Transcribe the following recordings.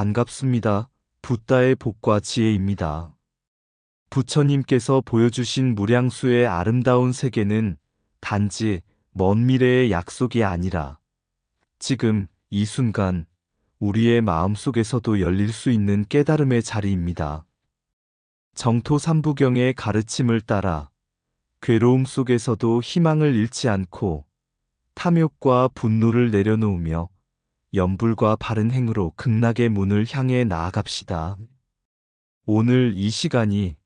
반갑습니다. 붓다의 복과 지혜입니다. 부처님께서 보여주신 무량수의 아름다운 세계는 단지 먼 미래의 약속이 아니라 지금 이 순간 우리의 마음 속에서도 열릴 수 있는 깨달음의 자리입니다. 정토 삼부경의 가르침을 따라 괴로움 속에서도 희망을 잃지 않고 탐욕과 분노를 내려놓으며 염불과 바른 행으로 극락의 문을 향해 나아갑시다. 오늘 이 시간이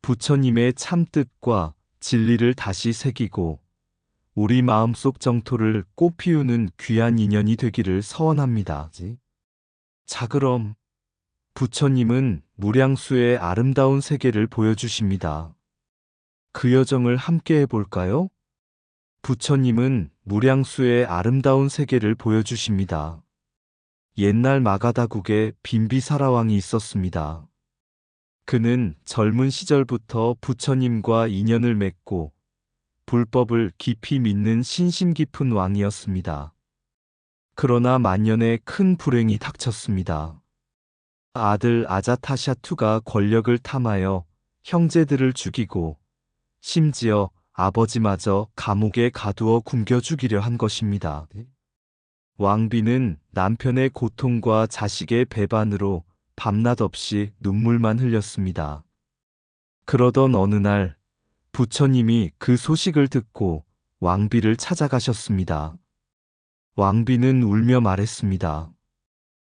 부처님의 참뜻과 진리를 다시 새기고 우리 마음속 정토를 꽃피우는 귀한 인연이 되기를 서원합니다. 자, 그럼 부처님은 무량수의 아름다운 세계를 보여주십니다. 그 여정을 함께 해볼까요? 부처님은 무량수의 아름다운 세계를 보여주십니다. 옛날 마가다국에 빈비사라왕이 있었습니다. 그는 젊은 시절부터 부처님과 인연을 맺고 불법을 깊이 믿는 신심 깊은 왕이었습니다. 그러나 만년에 큰 불행이 닥쳤습니다. 아들 아자타샤투가 권력을 탐하여 형제들을 죽이고 심지어 아버지마저 감옥에 가두어 굶겨 죽이려 한 것입니다. 왕비는 남편의 고통과 자식의 배반으로 밤낮 없이 눈물만 흘렸습니다. 그러던 어느 날 부처님이 그 소식을 듣고 왕비를 찾아가셨습니다. 왕비는 울며 말했습니다.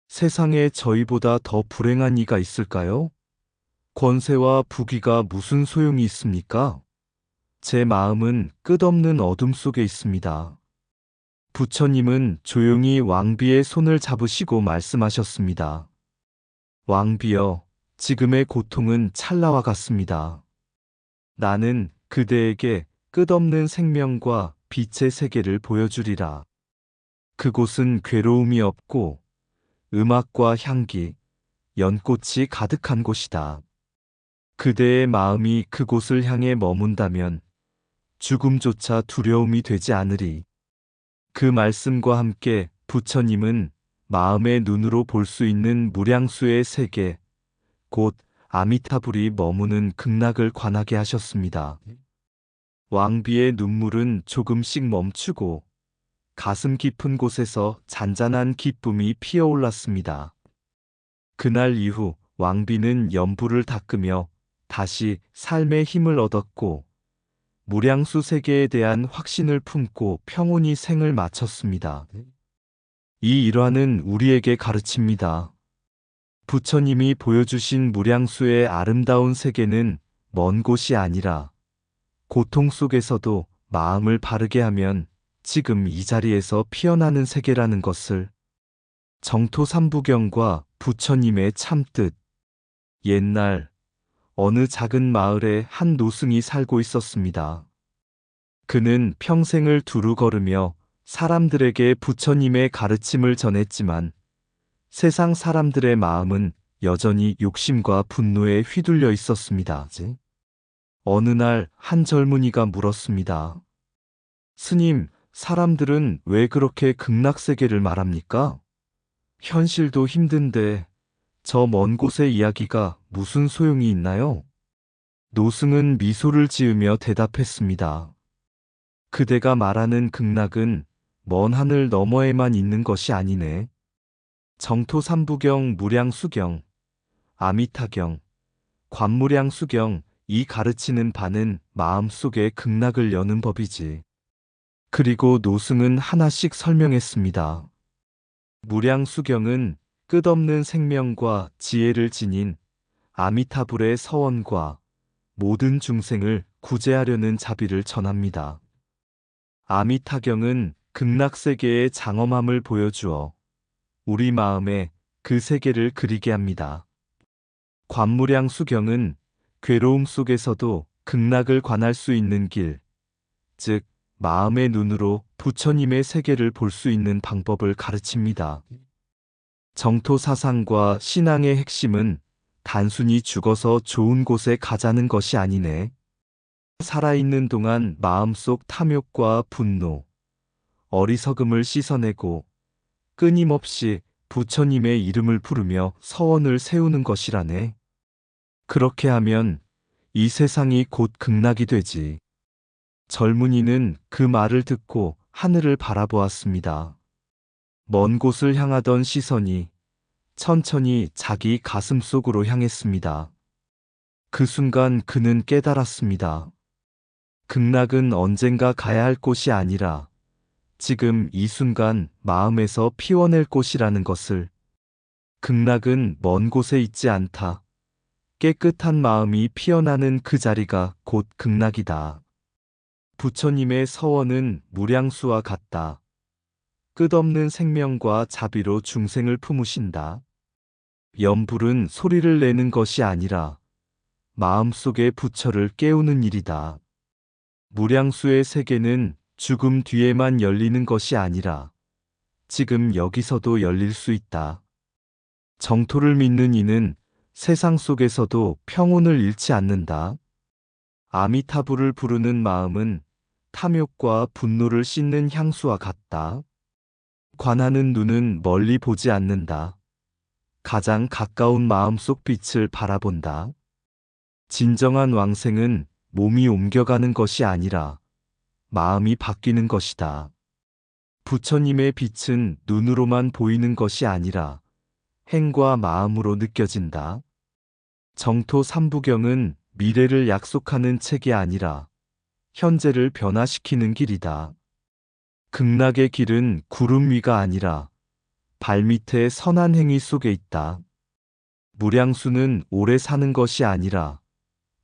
세상에 저희보다 더 불행한 이가 있을까요? 권세와 부귀가 무슨 소용이 있습니까? 제 마음은 끝없는 어둠 속에 있습니다. 부처님은 조용히 왕비의 손을 잡으시고 말씀하셨습니다. 왕비여, 지금의 고통은 찰나와 같습니다. 나는 그대에게 끝없는 생명과 빛의 세계를 보여주리라. 그곳은 괴로움이 없고 음악과 향기, 연꽃이 가득한 곳이다. 그대의 마음이 그곳을 향해 머문다면 죽음조차 두려움이 되지 않으리. 그 말씀과 함께 부처님은 마음의 눈으로 볼 수 있는 무량수의 세계, 곧 아미타불이 머무는 극락을 관하게 하셨습니다. 왕비의 눈물은 조금씩 멈추고 가슴 깊은 곳에서 잔잔한 기쁨이 피어올랐습니다. 그날 이후 왕비는 연부를 닦으며 다시 삶의 힘을 얻었고 무량수 세계에 대한 확신을 품고 평온히 생을 마쳤습니다. 이 일화는 우리에게 가르칩니다. 부처님이 보여주신 무량수의 아름다운 세계는 먼 곳이 아니라 고통 속에서도 마음을 바르게 하면 지금 이 자리에서 피어나는 세계라는 것을 정토 삼부경과 부처님의 참뜻 옛날 어느 작은 마을에 한 노승이 살고 있었습니다. 그는 평생을 두루 걸으며 사람들에게 부처님의 가르침을 전했지만 세상 사람들의 마음은 여전히 욕심과 분노에 휘둘려 있었습니다. 어느 날 한 젊은이가 물었습니다. 스님, 사람들은 왜 그렇게 극락세계를 말합니까? 현실도 힘든데 저 먼 곳의 이야기가 무슨 소용이 있나요? 노승은 미소를 지으며 대답했습니다. 그대가 말하는 극락은 먼 하늘 너머에만 있는 것이 아니네. 정토 삼부경 무량수경, 아미타경, 관무량수경 이 가르치는 바는 마음속에 극락을 여는 법이지. 그리고 노승은 하나씩 설명했습니다. 무량수경은 끝없는 생명과 지혜를 지닌 아미타불의 서원과 모든 중생을 구제하려는 자비를 전합니다. 아미타경은 극락세계의 장엄함을 보여주어 우리 마음에 그 세계를 그리게 합니다. 관무량 수경은 괴로움 속에서도 극락을 관할 수 있는 길, 즉, 마음의 눈으로 부처님의 세계를 볼 수 있는 방법을 가르칩니다. 정토 사상과 신앙의 핵심은 단순히 죽어서 좋은 곳에 가자는 것이 아니네. 살아있는 동안 마음속 탐욕과 분노, 어리석음을 씻어내고 끊임없이 부처님의 이름을 부르며 서원을 세우는 것이라네. 그렇게 하면 이 세상이 곧 극락이 되지. 젊은이는 그 말을 듣고 하늘을 바라보았습니다. 먼 곳을 향하던 시선이 천천히 자기 가슴 속으로 향했습니다. 그 순간 그는 깨달았습니다. 극락은 언젠가 가야 할 곳이 아니라 지금 이 순간 마음에서 피워낼 곳이라는 것을 극락은 먼 곳에 있지 않다. 깨끗한 마음이 피어나는 그 자리가 곧 극락이다. 부처님의 서원은 무량수와 같다. 끝없는 생명과 자비로 중생을 품으신다. 염불은 소리를 내는 것이 아니라 마음속의 부처를 깨우는 일이다. 무량수의 세계는 죽음 뒤에만 열리는 것이 아니라 지금 여기서도 열릴 수 있다. 정토를 믿는 이는 세상 속에서도 평온을 잃지 않는다. 아미타부를 부르는 마음은 탐욕과 분노를 씻는 향수와 같다. 관하는 눈은 멀리 보지 않는다. 가장 가까운 마음속 빛을 바라본다. 진정한 왕생은 몸이 옮겨가는 것이 아니라 마음이 바뀌는 것이다. 부처님의 빛은 눈으로만 보이는 것이 아니라 행과 마음으로 느껴진다. 정토 삼부경은 미래를 약속하는 책이 아니라 현재를 변화시키는 길이다. 극락의 길은 구름 위가 아니라 발밑의 선한 행위 속에 있다. 무량수는 오래 사는 것이 아니라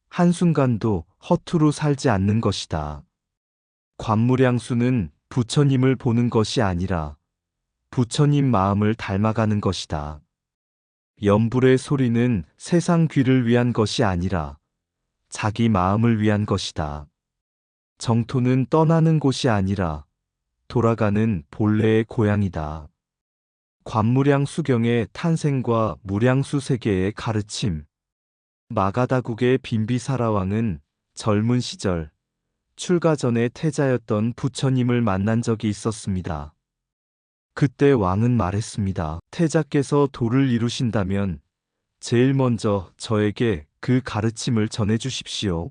한순간도 허투루 살지 않는 것이다. 관무량수는 부처님을 보는 것이 아니라 부처님 마음을 닮아가는 것이다. 연불의 소리는 세상 귀를 위한 것이 아니라 자기 마음을 위한 것이다. 정토는 떠나는 곳이 아니라 돌아가는 본래의 고향이다. 관무량 수경의 탄생과 무량수 세계의 가르침. 마가다국의 빈비사라왕은 젊은 시절 출가 전에 태자였던 부처님을 만난 적이 있었습니다. 그때 왕은 말했습니다. 태자께서 도를 이루신다면 제일 먼저 저에게 그 가르침을 전해 주십시오.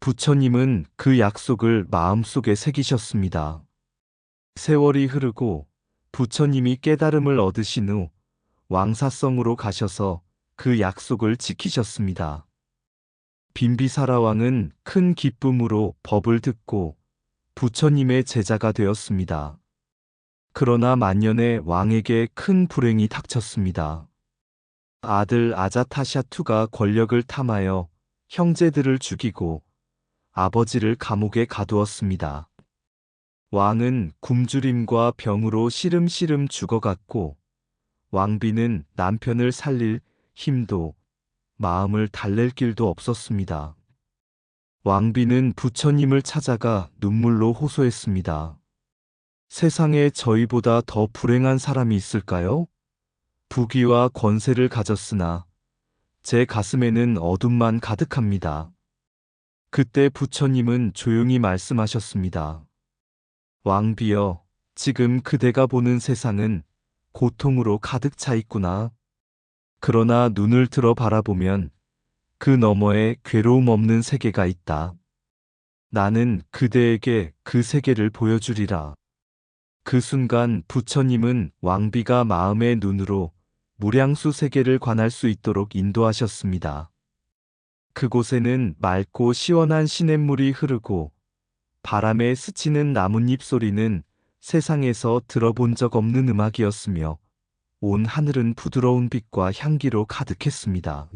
부처님은 그 약속을 마음속에 새기셨습니다. 세월이 흐르고 부처님이 깨달음을 얻으신 후 왕사성으로 가셔서 그 약속을 지키셨습니다. 빈비사라 왕은 큰 기쁨으로 법을 듣고 부처님의 제자가 되었습니다. 그러나 만년에 왕에게 큰 불행이 닥쳤습니다. 아들 아자타샤투가 권력을 탐하여 형제들을 죽이고 아버지를 감옥에 가두었습니다. 왕은 굶주림과 병으로 시름시름 죽어갔고 왕비는 남편을 살릴 힘도 마음을 달랠 길도 없었습니다. 왕비는 부처님을 찾아가 눈물로 호소했습니다. 세상에 저희보다 더 불행한 사람이 있을까요? 부귀와 권세를 가졌으나 제 가슴에는 어둠만 가득합니다. 그때 부처님은 조용히 말씀하셨습니다. 왕비여, 지금 그대가 보는 세상은 고통으로 가득 차 있구나. 그러나 눈을 들어 바라보면 그 너머에 괴로움 없는 세계가 있다. 나는 그대에게 그 세계를 보여주리라. 그 순간 부처님은 왕비가 마음의 눈으로 무량수 세계를 관할 수 있도록 인도하셨습니다. 그곳에는 맑고 시원한 시냇물이 흐르고 바람에 스치는 나뭇잎 소리는 세상에서 들어본 적 없는 음악이었으며 온 하늘은 부드러운 빛과 향기로 가득했습니다.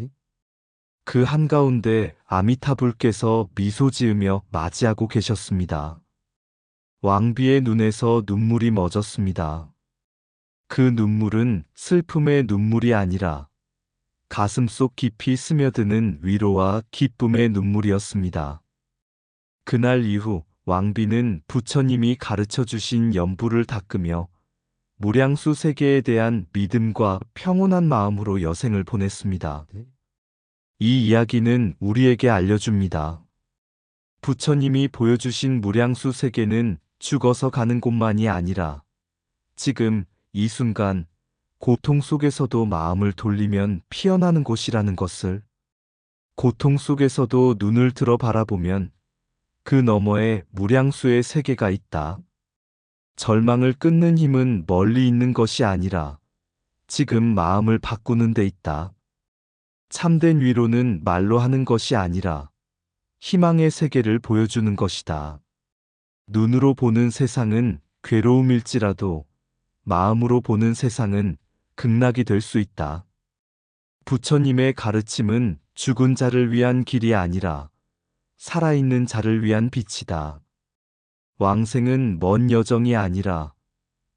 그 한가운데 아미타불께서 미소 지으며 맞이하고 계셨습니다. 왕비의 눈에서 눈물이 멎었습니다. 그 눈물은 슬픔의 눈물이 아니라 가슴 속 깊이 스며드는 위로와 기쁨의 눈물이었습니다. 그날 이후 왕비는 부처님이 가르쳐 주신 연부를 닦으며 무량수 세계에 대한 믿음과 평온한 마음으로 여생을 보냈습니다. 이 이야기는 우리에게 알려줍니다. 부처님이 보여주신 무량수 세계는 죽어서 가는 곳만이 아니라 지금 이 순간 고통 속에서도 마음을 돌리면 피어나는 곳이라는 것을 고통 속에서도 눈을 들어 바라보면 그 너머에 무량수의 세계가 있다. 절망을 끊는 힘은 멀리 있는 것이 아니라 지금 마음을 바꾸는 데 있다. 참된 위로는 말로 하는 것이 아니라 희망의 세계를 보여주는 것이다. 눈으로 보는 세상은 괴로움일지라도 마음으로 보는 세상은 극락이 될 수 있다. 부처님의 가르침은 죽은 자를 위한 길이 아니라 살아있는 자를 위한 빛이다. 왕생은 먼 여정이 아니라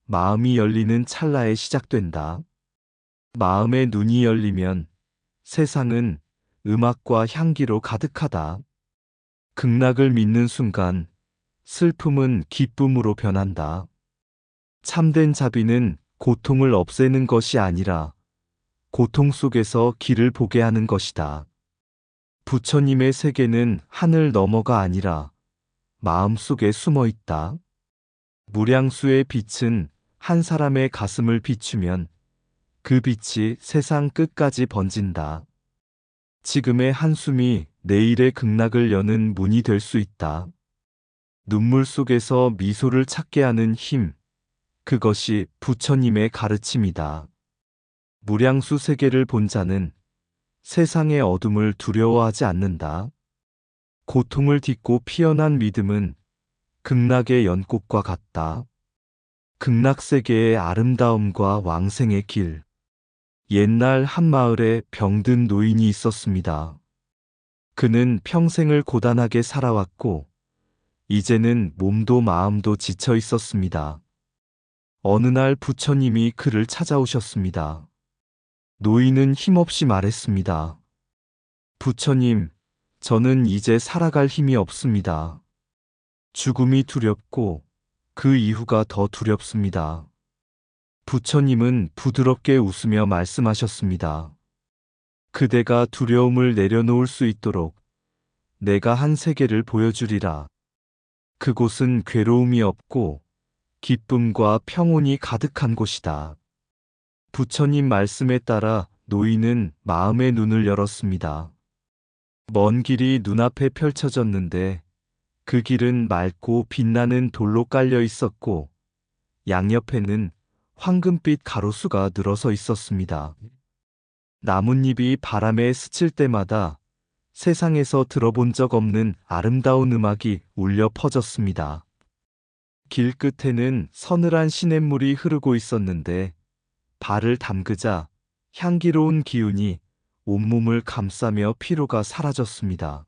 마음이 열리는 찰나에 시작된다. 마음의 눈이 열리면 세상은 음악과 향기로 가득하다. 극락을 믿는 순간 슬픔은 기쁨으로 변한다. 참된 자비는 고통을 없애는 것이 아니라 고통 속에서 길을 보게 하는 것이다. 부처님의 세계는 하늘 너머가 아니라 마음 속에 숨어 있다. 무량수의 빛은 한 사람의 가슴을 비추면 그 빛이 세상 끝까지 번진다. 지금의 한숨이 내일의 극락을 여는 문이 될 수 있다. 눈물 속에서 미소를 찾게 하는 힘, 그것이 부처님의 가르침이다. 무량수 세계를 본 자는 세상의 어둠을 두려워하지 않는다. 고통을 딛고 피어난 믿음은 극락의 연꽃과 같다. 극락 세계의 아름다움과 왕생의 길. 옛날 한 마을에 병든 노인이 있었습니다. 그는 평생을 고단하게 살아왔고, 이제는 몸도 마음도 지쳐 있었습니다. 어느 날 부처님이 그를 찾아오셨습니다. 노인은 힘없이 말했습니다. 부처님, 저는 이제 살아갈 힘이 없습니다. 죽음이 두렵고 그 이후가 더 두렵습니다. 부처님은 부드럽게 웃으며 말씀하셨습니다. 그대가 두려움을 내려놓을 수 있도록 내가 한 세계를 보여주리라. 그곳은 괴로움이 없고 기쁨과 평온이 가득한 곳이다. 부처님 말씀에 따라 노인은 마음의 눈을 열었습니다. 먼 길이 눈앞에 펼쳐졌는데 그 길은 맑고 빛나는 돌로 깔려 있었고 양옆에는 황금빛 가로수가 늘어서 있었습니다. 나뭇잎이 바람에 스칠 때마다 세상에서 들어본 적 없는 아름다운 음악이 울려 퍼졌습니다. 길 끝에는 서늘한 시냇물이 흐르고 있었는데 발을 담그자 향기로운 기운이 온몸을 감싸며 피로가 사라졌습니다.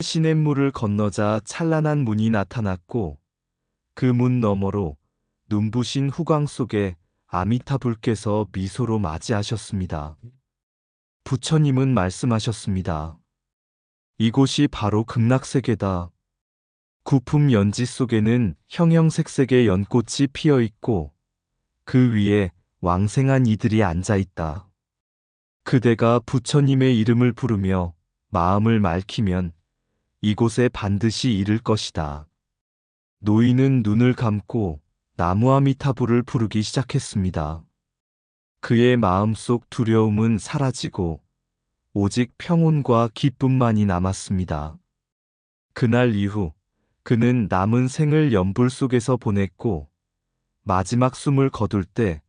시냇물을 건너자 찬란한 문이 나타났고 그 문 너머로 눈부신 후광 속에 아미타불께서 미소로 맞이하셨습니다. 부처님은 말씀하셨습니다. 이곳이 바로 극락세계다. 구품 연지 속에는 형형색색의 연꽃이 피어 있고 그 위에 왕생한 이들이 앉아 있다. 그대가 부처님의 이름을 부르며 마음을 맑히면 이곳에 반드시 이를 것이다. 노인은 눈을 감고 나무아미타불을 부르기 시작했습니다. 그의 마음속 두려움은 사라지고 오직 평온과 기쁨만이 남았습니다. 그날 이후 그는 남은 생을 연불 속에서 보냈고 마지막 숨을 거둘 때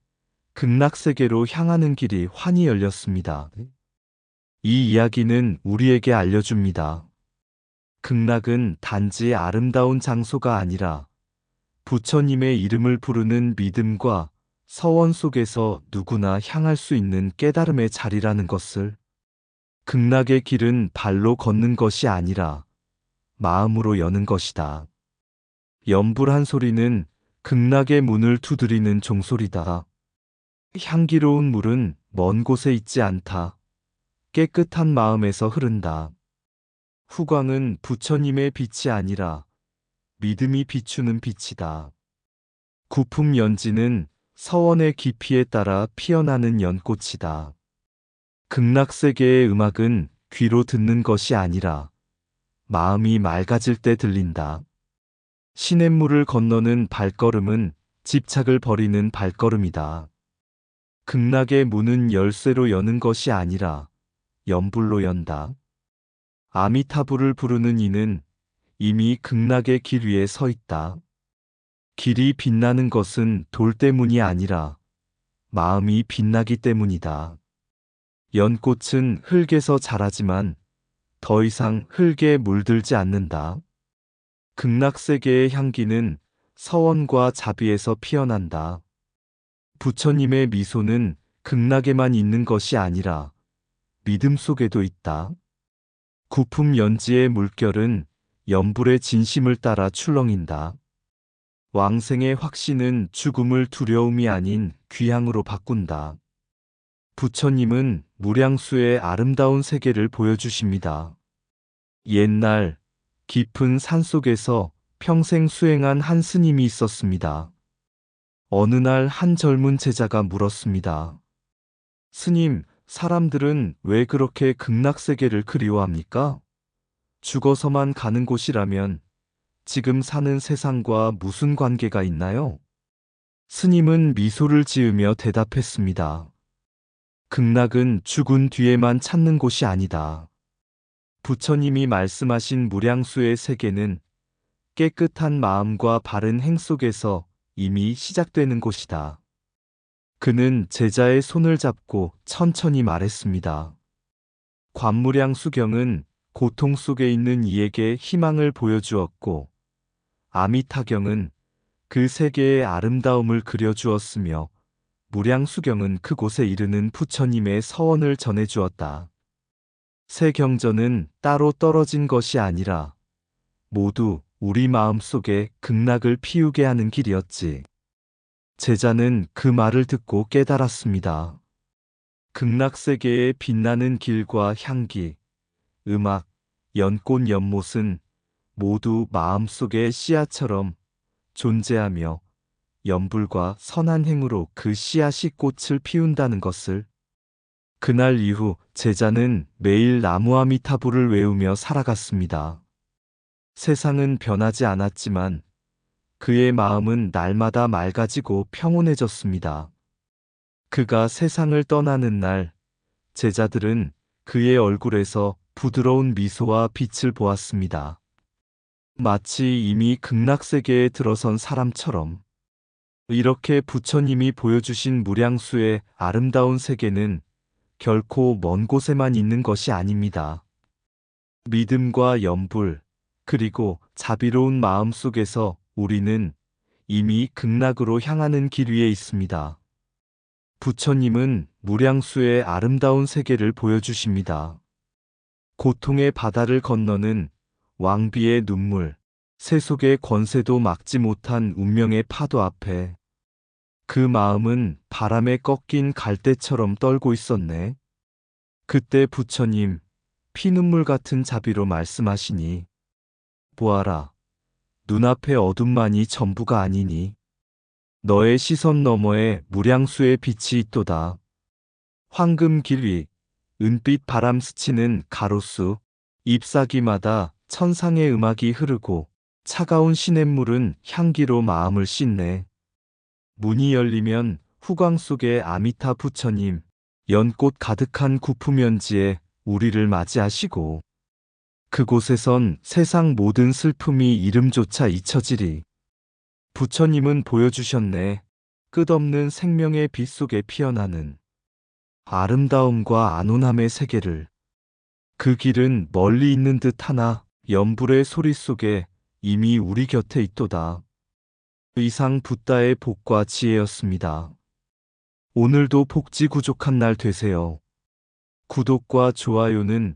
극락세계로 향하는 길이 환히 열렸습니다. 이 이야기는 우리에게 알려줍니다. 극락은 단지 아름다운 장소가 아니라 부처님의 이름을 부르는 믿음과 서원 속에서 누구나 향할 수 있는 깨달음의 자리라는 것을 극락의 길은 발로 걷는 것이 아니라 마음으로 여는 것이다. 연불한 소리는 극락의 문을 두드리는 종소리다. 향기로운 물은 먼 곳에 있지 않다. 깨끗한 마음에서 흐른다. 후광은 부처님의 빛이 아니라 믿음이 비추는 빛이다. 구품 연지는 서원의 깊이에 따라 피어나는 연꽃이다. 극락세계의 음악은 귀로 듣는 것이 아니라 마음이 맑아질 때 들린다. 시냇물을 건너는 발걸음은 집착을 버리는 발걸음이다. 극락의 문은 열쇠로 여는 것이 아니라 연불로 연다. 아미타부를 부르는 이는 이미 극락의 길 위에 서 있다. 길이 빛나는 것은 돌 때문이 아니라 마음이 빛나기 때문이다. 연꽃은 흙에서 자라지만 더 이상 흙에 물들지 않는다. 극락세계의 향기는 서원과 자비에서 피어난다. 부처님의 미소는 극락에만 있는 것이 아니라 믿음 속에도 있다. 구품 연지의 물결은 연불의 진심을 따라 출렁인다. 왕생의 확신은 죽음을 두려움이 아닌 귀향으로 바꾼다. 부처님은 무량수의 아름다운 세계를 보여주십니다. 옛날 깊은 산 속에서 평생 수행한 한 스님이 있었습니다. 어느 날 한 젊은 제자가 물었습니다. 스님, 사람들은 왜 그렇게 극락세계를 그리워합니까? 죽어서만 가는 곳이라면 지금 사는 세상과 무슨 관계가 있나요? 스님은 미소를 지으며 대답했습니다. 극락은 죽은 뒤에만 찾는 곳이 아니다. 부처님이 말씀하신 무량수의 세계는 깨끗한 마음과 바른 행 속에서 이미 시작되는 곳이다. 그는 제자의 손을 잡고 천천히 말했습니다. 관무량 수경은 고통 속에 있는 이에게 희망을 보여주었고, 아미타경은 그 세계의 아름다움을 그려주었으며, 무량수경은 그곳에 이르는 부처님의 서원을 전해주었다. 세 경전은 따로 떨어진 것이 아니라 모두 우리 마음 속에 극락을 피우게 하는 길이었지. 제자는 그 말을 듣고 깨달았습니다. 극락 세계의 빛나는 길과 향기, 음악, 연꽃 연못은 모두 마음속의 씨앗처럼 존재하며 연불과 선한 행으로 그 씨앗이 꽃을 피운다는 것을 그날 이후 제자는 매일 나무아미타부를 외우며 살아갔습니다. 세상은 변하지 않았지만 그의 마음은 날마다 맑아지고 평온해졌습니다. 그가 세상을 떠나는 날, 제자들은 그의 얼굴에서 부드러운 미소와 빛을 보았습니다. 마치 이미 극락세계에 들어선 사람처럼. 이렇게 부처님이 보여주신 무량수의 아름다운 세계는 결코 먼 곳에만 있는 것이 아닙니다. 믿음과 연불, 그리고 자비로운 마음 속에서 우리는 이미 극락으로 향하는 길 위에 있습니다. 부처님은 무량수의 아름다운 세계를 보여주십니다. 고통의 바다를 건너는 왕비의 눈물, 세속의 권세도 막지 못한 운명의 파도 앞에 그 마음은 바람에 꺾인 갈대처럼 떨고 있었네. 그때 부처님 피눈물 같은 자비로 말씀하시니 보아라. 눈앞의 어둠만이 전부가 아니니 너의 시선 너머에 무량수의 빛이 있도다. 황금 길 위, 은빛 바람 스치는 가로수, 잎사귀마다 천상의 음악이 흐르고 차가운 시냇물은 향기로 마음을 씻네. 문이 열리면 후광 속에 아미타 부처님, 연꽃 가득한 구품연지에 우리를 맞이하시고 그곳에선 세상 모든 슬픔이 이름조차 잊혀지리. 부처님은 보여주셨네. 끝없는 생명의 빛 속에 피어나는 아름다움과 안온함의 세계를. 그 길은 멀리 있는 듯 하나 연불의 소리 속에 이미 우리 곁에 있도다. 이상 붓다의 복과 지혜였습니다. 오늘도 복지 구족한 날 되세요. 구독과 좋아요는